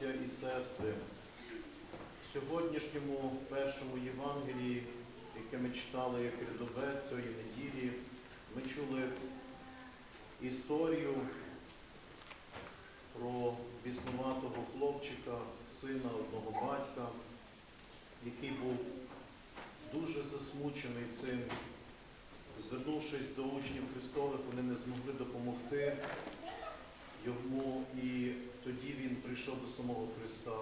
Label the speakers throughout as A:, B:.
A: браття і сестри, в сьогоднішньому першому Євангелії, яке ми читали як рядове цієї неділі, ми чули історію про біснуватого хлопчика, сина одного батька, який був дуже засмучений цим. Звернувшись до учнів Христових, вони не змогли допомогти йому, і тоді він прийшов до самого Христа.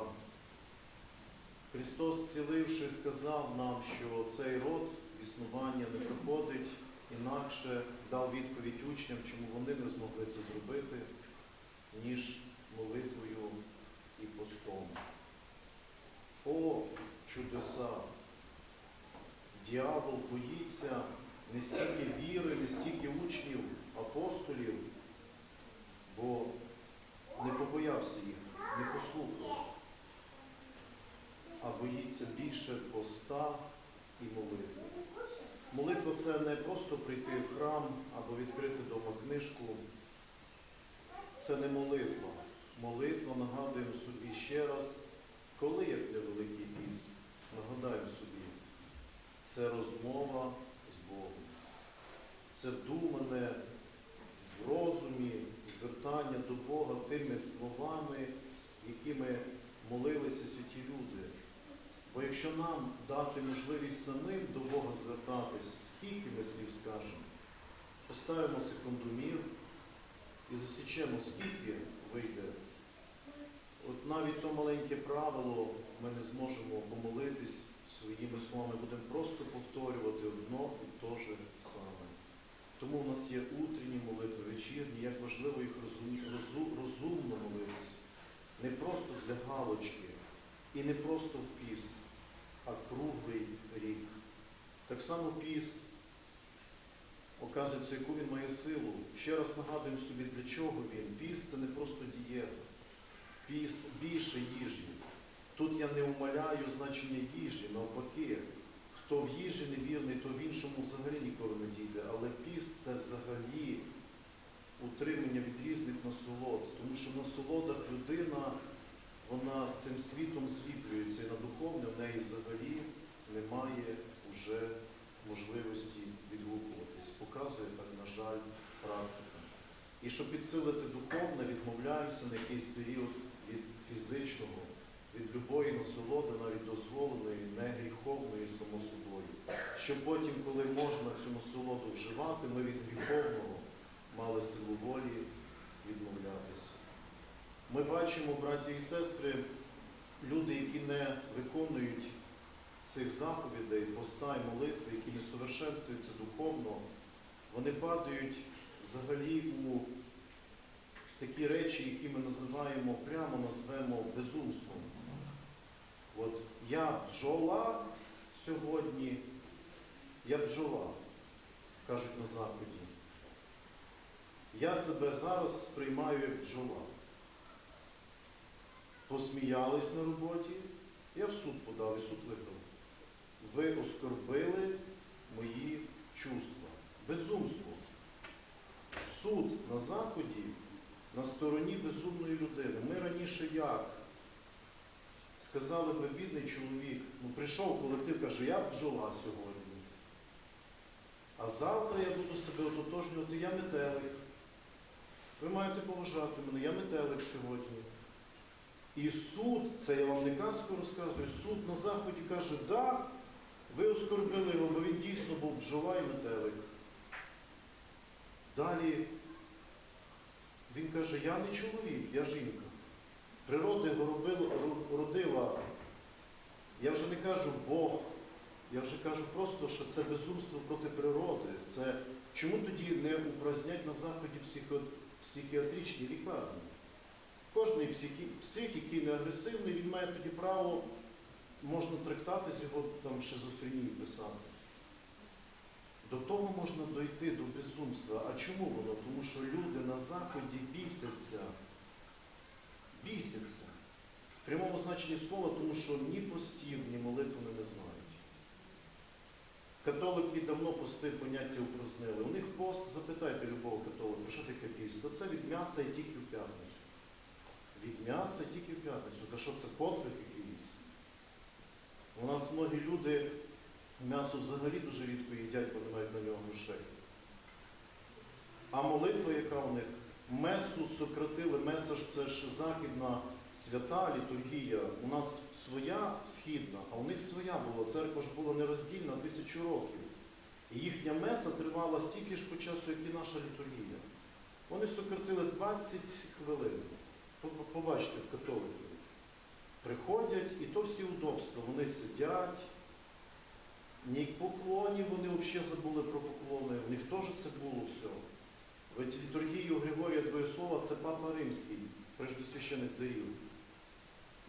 A: Христос, зціливши, сказав нам, що цей род існування не проходить, інакше дав відповідь учням, чому вони не змогли це зробити, ніж молитвою і постом. О, чудеса! Діабол боїться не стільки віри, не стільки учнів, апостолів, бо не побоявся їх, не послухав, а боїться більше поста і молитви. Молитва це не просто прийти в храм або відкрити дома книжку. Це не молитва. Молитва нагадуємо собі ще раз, коли як для Великий піст, нагадаємо собі, це розмова з Богом. Це думане в розумі, звертання до Бога тими словами, якими молилися святі люди. Бо якщо нам дати можливість самим до Бога звертатись, скільки ми слів скажемо, поставимо секундомір і засічемо, скільки вийде. От навіть то маленьке правило ми не зможемо помолитись своїми словами, будемо просто повторювати одно і те же саме. Тому в нас є утренні молитви, вечірні, як важливо їх розум, розу- розумно молитись. Не просто для галочки і не просто в піст, а круглий рік. Так само піст, оказується, яку він має силу. Ще раз нагадуємо собі, для чого він. Піст це не просто дієта. Піст більше їжі. Тут я не умаляю значення їжі, навпаки. Хто в їжі невірний, то в іншому взагалі ніколи не дійде. Але піст це взагалі утримання від різних насолод. Тому що в насолодах людина, вона з цим світом зліплюється і на духовне в неї взагалі немає вже можливості відгукуватись. Показує так, на жаль, практика. І щоб підсилити духовне, відмовляємося на якийсь період від фізичного, від любої насолоди, навіть дозволеної, не гріховної, собою. Щоб потім, коли можна цю насолоду вживати, ми від гріховного мали силу волі відмовлятися. Ми бачимо, браті і сестри, люди, які не виконують цих заповідей, поста і молитви, які не совершенствуються духовно, вони падають взагалі у такі речі, які ми називаємо, прямо назвемо безумством. От я бджола сьогодні, я бджола, кажуть на Заході. Я себе зараз сприймаю як бджола. Посміялись на роботі, я в суд подав і суд виграв. Ви оскорбили мої чувства. Безумство. Суд на Заході на стороні безумної людини. Ми раніше як? Сказали би, бідний чоловік, ну прийшов колектив, каже, я бджола сьогодні. А завтра я буду себе ототожнювати, я метелик. Ви маєте поважати мене, я метелик сьогодні. І суд, це я вам не казку розказую, суд на Заході каже, да, ви оскорбили його, бо він дійсно був бджола і метелик. Далі він каже, я не чоловік, я жінка. Природа його родила, я вже не кажу Бог, я вже кажу просто, що це безумство проти природи. Це чому тоді не упразнять на Заході психо, психіатричні лікарні? Кожний психі, псих, який не агресивний, він має тоді право, можна трактати з його там шизофренії писати. До того можна дойти до безумства. А чому воно? Тому що люди на Заході бісяться. Бісяться. В прямому значенні слова, тому що ні постів, ні молитв вони не знають. Католики давно пости поняття упразнили. У них пост, запитайте любого католика, що таке піст? То це від м'яса і тільки в п'ятницю. Від м'яса тільки в п'ятницю. Та що це подвиг якийсь? У нас многі люди м'ясо взагалі дуже рідко їдять, бо не мають на нього грошей. А молитва, яка у них? Месу сократили, меса ж це ж західна свята літургія. У нас своя східна, а у них своя була. Церква ж була нероздільна тисячу років. І їхня меса тривала стільки ж по часу, як і наша літургія. Вони сократили 20 хвилин. По- Побачите в католиків. Приходять, і то всі удобства. Вони сидять, ні поклонів вони взагалі забули про поклони. У них теж це було все. Ведь літургію Григорія Двоєслова це Папа Римський, преждосвящених дарів.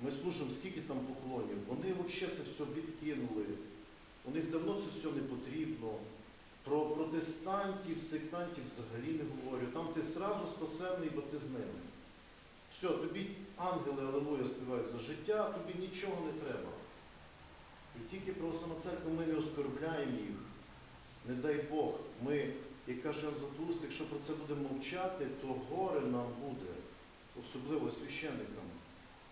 A: Ми служимо, скільки там поклонів. Вони взагалі це все відкинули. У них давно це все не потрібно. Про протестантів, сектантів взагалі не говорю. Там ти сразу спасенний, бо ти з ними. Все, тобі ангели Алелуя співають за життя, тобі нічого не треба. І тільки православна церква ми не оскорбляємо їх. Не дай Бог, ми, як каже Златоуст, якщо про це будемо мовчати, то горе нам буде, особливо священникам.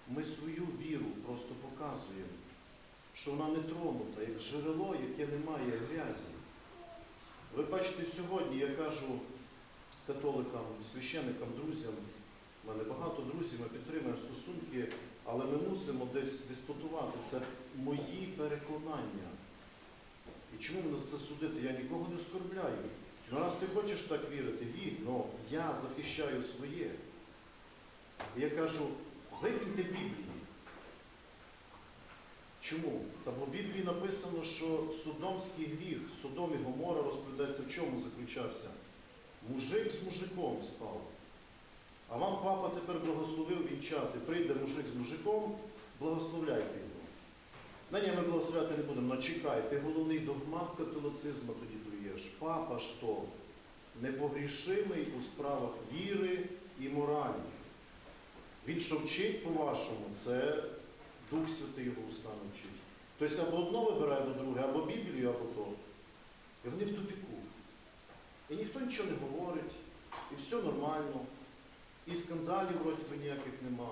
A: Ми свою віру просто показуємо, що вона не тронута, як джерело, яке не має грязі. Ви бачите, сьогодні я кажу католикам, священникам, друзям, в мене багато друзів, ми підтримуємо стосунки, але ми мусимо десь диспутувати. Це мої переконання. І чому мене це судити? Я нікого не оскорбляю. Ну, раз ти хочеш так вірити, вір, але я захищаю своє. І я кажу, викиньте Біблію. Чому? Та бо в Біблії написано, що Содомський гріх, Содом і Гомора розповідається, в чому заключався. Мужик з мужиком спав. А вам папа тепер благословив вінчати. Прийде мужик з мужиком, благословляйте його. На ні, ми благословляти не будемо, але чекай, головний догмат католицизму тоді дуєш. Папа ж то непогрішимий у справах віри і моралі. Він що вчить по-вашому, це Дух Святий його устами вчить. Тобто або одно вибирає, або друге, або Біблію, або то. І вони в тупіку. І ніхто нічого не говорить, і все нормально, і скандалів вроді би ніяких нема.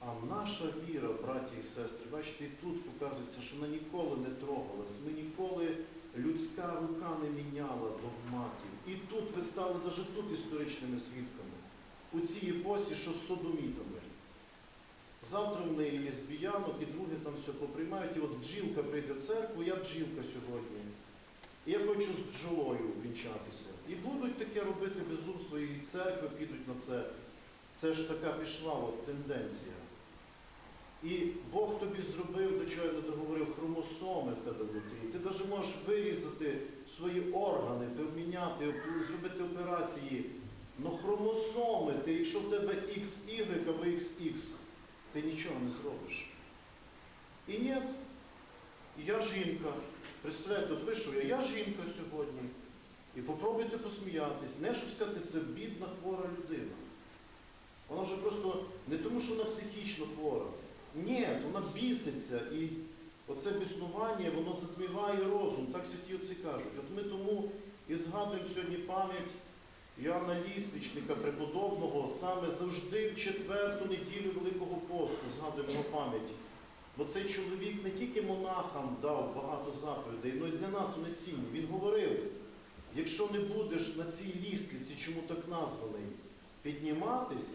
A: А наша віра, браті і сестри, бачите, і тут показується, що вона ніколи не трогалась. Ми ніколи людська рука не міняла догматів. І тут ви стали навіть тут історичними свідками. У цій епосі, що з содомітами. Завтра в неї лесбіянок, і друге там все поприймають. І от бджілка прийде в церкву, я бджілка сьогодні. Я хочу з бджолою вінчатися. І будуть таке робити безумство, і церкви підуть на це. Це ж така пішла от, тенденція. І Бог тобі зробив, до чого я не договорив, хромосоми в тебе внутрі. Ти навіть можеш вирізати свої органи, поміняти, зробити операції. Ну хромосоми, ти, якщо в тебе XY або XX, ти нічого не зробиш. І ні, я жінка. Представляєте, от вийшов я, я жінка сьогодні. І попробуйте посміятись. Не щоб сказати, це бідна хвора людина. Вона вже просто не тому, що вона психічно хвора. Ні, вона біситься. І оце біснування, воно затміває розум, так святі отці кажуть. От ми тому і згадуємо сьогодні пам'ять Іоанна Ліствічника преподобного саме завжди в четверту неділю Великого посту згадуємо його пам'ять. Бо цей чоловік не тільки монахам дав багато заповідей, але й для нас вони цінні. Він говорив, якщо не будеш на цій лістриці, чому так названий, підніматись,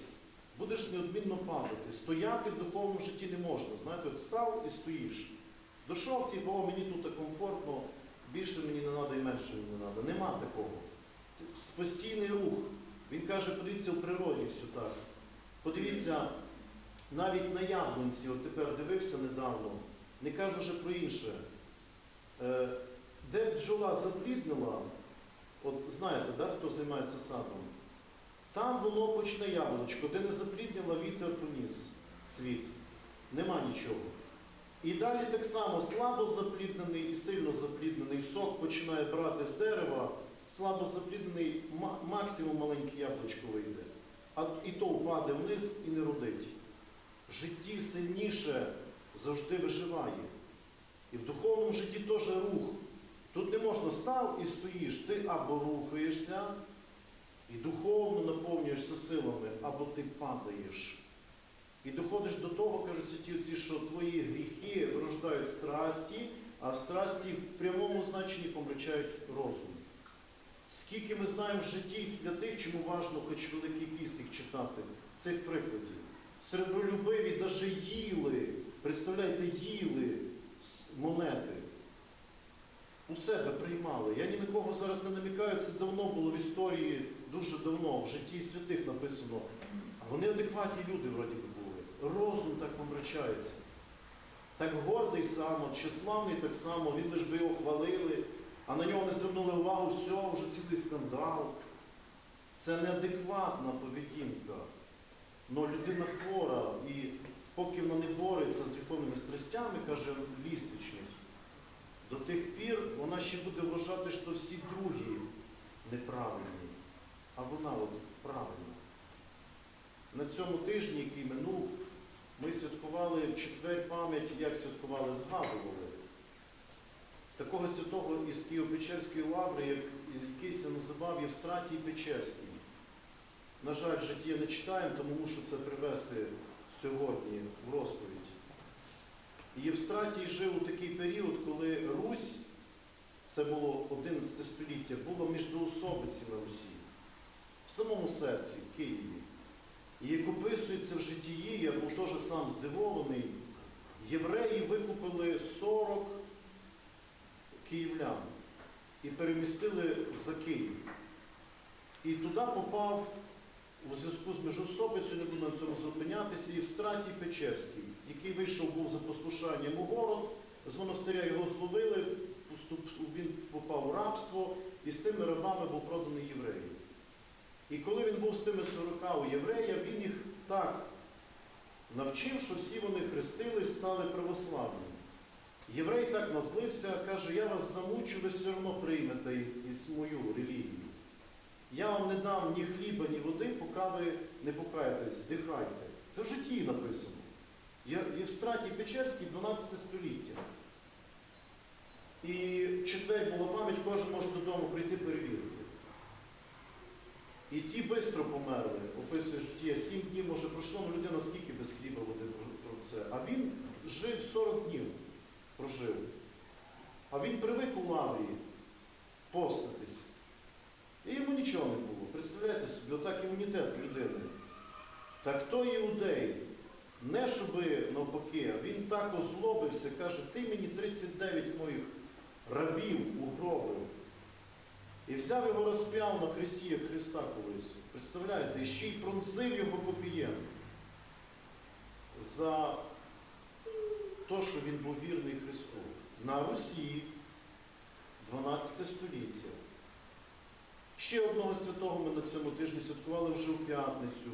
A: будеш неодмінно падати. Стояти в духовному житті не можна. Знаєте, от став і стоїш. Дошов, типу, о, мені тут комфортно, більше мені не треба і менше мені не треба. Нема такого. Постійний рух. Він каже, подивіться в природі все так. Подивіться, навіть на яблунці, от тепер дивився недавно, не кажу вже про інше. Е, Де бджола запліднила, от знаєте, да, хто займається садом, там воно почне яблучко, де не запліднила, вітер поніс цвіт. Нема нічого. І далі так само слабо запліднений і сильно запліднений сок починає брати з дерева, слабо запліднений, ма- максимум маленьке яблучко вийде. А і то впаде вниз і не родить. Житті сильніше завжди виживає. І в духовному житті теж рух. Тут не можна став і стоїш, ти або рухаєшся і духовно наповнюєшся силами, або ти падаєш. І доходиш до того, кажуть святі отці, що твої гріхи рождають страсті, а страсті в прямому значенні помрачають розум. Скільки ми знаємо житті святих, чому важно хоч Великий піст їх читати, цих прикладів. Серебролюбиві навіть їли, представляєте, їли монети. У себе приймали. Я ні на кого зараз не намікаю, це давно було в історії, дуже давно, в житті святих написано. Вони адекватні люди вроді би були. Розум так помрачається. Так гордий само, тщеславний так само, він лиш би його хвалили, а на нього не звернули увагу, все, вже цілий скандал. Це неадекватна поведінка. Но людина хвора, і поки вона не бореться з гріховними страстями, каже лістичник, до тих пір вона ще буде вважати, що всі другі неправильні, а вона от правильна. На цьому тижні, який минув, ми святкували в четвер пам'ять, як святкували, згадували. Такого святого із Києво-Печерської лаври, як якийсь називав Євстратій Печерський. На жаль, житті не читаємо, тому мушу це привести сьогодні в розповідь. Євстратій жив у такий період, коли Русь, це було 11 століття, було міждоособиці на Русі, в самому серці, Києві. І як описується в житті, я був теж сам здивований, євреї викупили 40 київлян і перемістили за Київ. І туди попав у зв'язку з міжособицею, не буду на цьому зупинятися, Євстратій Печерський, який вийшов був за послушанням у город, з монастиря його зловили, він попав у рабство і з тими рабами був проданий євреєм. І коли він був з тими 40 у єврея, він їх так навчив, що всі вони хрестились, стали православними. Єврей так назлився, каже, я вас замучу, ви все одно приймете із, із мою релігію. Я вам не дам ні хліба, ні води, поки ви не покаєтесь, здихайте. Це в житті написано. Є- Євстратій Печерський, 12 століття. І в четвер була пам'ять, кожен може додому прийти перевірити. І ті швидко померли, описує життя. Сім днів може пройшло, ну людина скільки без хліба води про- про це. А він жив 40 днів, прожив. А він привик у лаврі постатись. Нічого не було. Представляєте собі, отак імунітет людини. Так той іудей, не щоби навпаки, він так озлобився, каже, ти мені 39 моїх рабів угробив. І взяв його розп'яв на хресті, як Христа колись. Представляєте, і ще й пронзив його копієм за те, що він був вірний Христу. На Русі 12 століття. Ще одного святого ми на цьому тижні святкували вже у п'ятницю.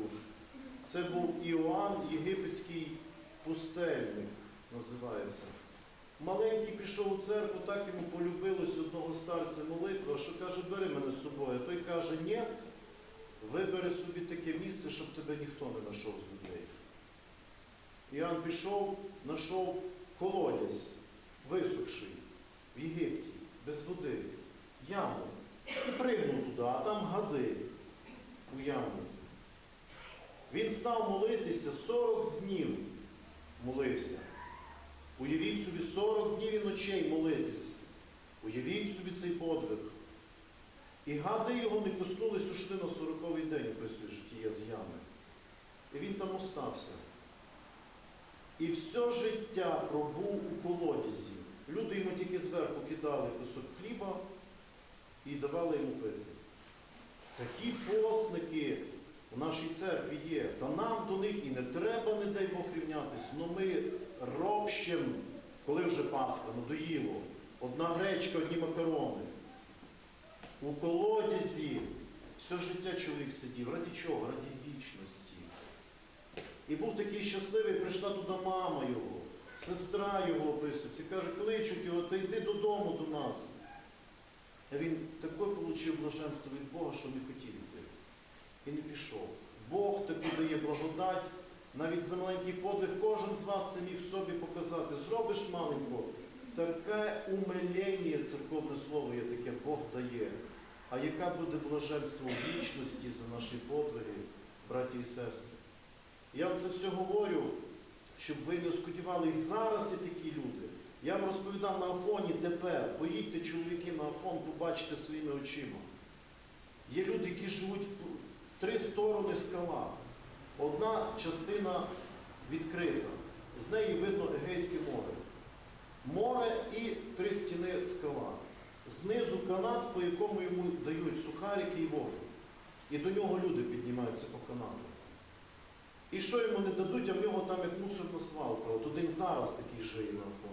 A: Це був Іоанн Єгипетський пустельник, називається. Маленький пішов у церкву, так йому полюбилось одного старця молитва, що каже, бери мене з собою. Той каже, ні, вибери собі таке місце, щоб тебе ніхто не знайшов з людей. Іоанн пішов, знайшов колодязь, висохший, в Єгипті, без води, яму. І пригнув туди, а там гади у яму. Він став молитися 40 днів молився. Уявіть собі 40 днів і ночей молитись. Уявіть собі цей подвиг. І гади його не коснулись ушли на 40-й день, описує життя з ями. І він там остався. І все життя пробув у колодязі. Люди йому тільки зверху кидали кусок хліба і давали йому пити. Такі посники в нашій церкві є. Та нам до них і не треба, не дай Бог рівнятись. Ну ми робщим, коли вже Пасха, надоїло. Одна гречка, одні макарони. У колодязі все життя чоловік сидів. Раді чого? Раді вічності. І був такий щасливий, прийшла туди мама його, сестра його описується, каже, кличуть його, та йди додому до нас. А він таке отримав блаженство від Бога, що не хотів йти. І не пішов. Бог тобі дає благодать, навіть за маленький подвиг кожен з вас це міг собі показати. Зробиш маленько, таке умилення, церковне слово є таке, Бог дає. А яка буде блаженство вічності за наші подвиги, браті і сестри? Я вам це все говорю, щоб ви не сподівались, зараз є такі люди. Я вам розповідав на Афоні тепер. Поїдьте, чоловіки, на Афон, побачите своїми очима. Є люди, які живуть в три сторони скала. Одна частина відкрита. З неї видно Егейське море. Море і три стіни скала. Знизу канат, по якому йому дають сухарики і воду. І до нього люди піднімаються по канату. І що йому не дадуть, а в нього там як мусорна свалка. От один зараз такий жиє на фоні.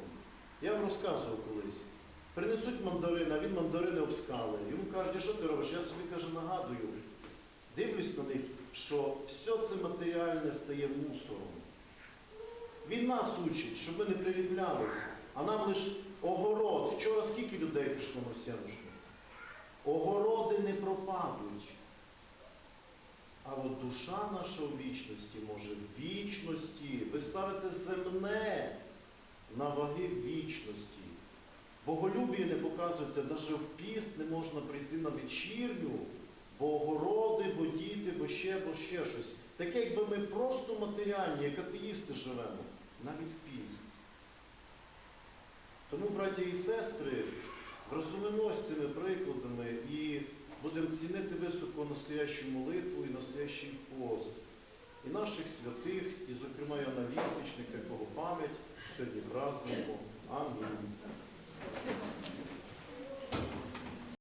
A: Я вам розказував колись. Принесуть мандарини, а він мандарини обскали. Йому кажуть, що ти робиш? Я собі каже, нагадую. Дивлюсь на них, що все це матеріальне стає мусором. Він нас учить, щоб ми не приліплялися, а нам лише огород. Вчора скільки людей пішло на Сянушну? Огороди не пропадуть. А от душа наша у вічності може в вічності. Ви ставите земне на ваги вічності. Боголюбію не показуєте, навіть в піст не можна прийти на вечірню, бо огороди, бо діти, бо ще, бо ще щось. Таке, якби ми просто матеріальні, як атеїсти живемо, навіть в піст. Тому, браті і сестри, розумимось цими прикладами і будемо цінити високо настоящу молитву і настоящий пост. І наших святих, і, зокрема, Яна Вістичника, якого пам'ять сьогодні празднику. Амінь.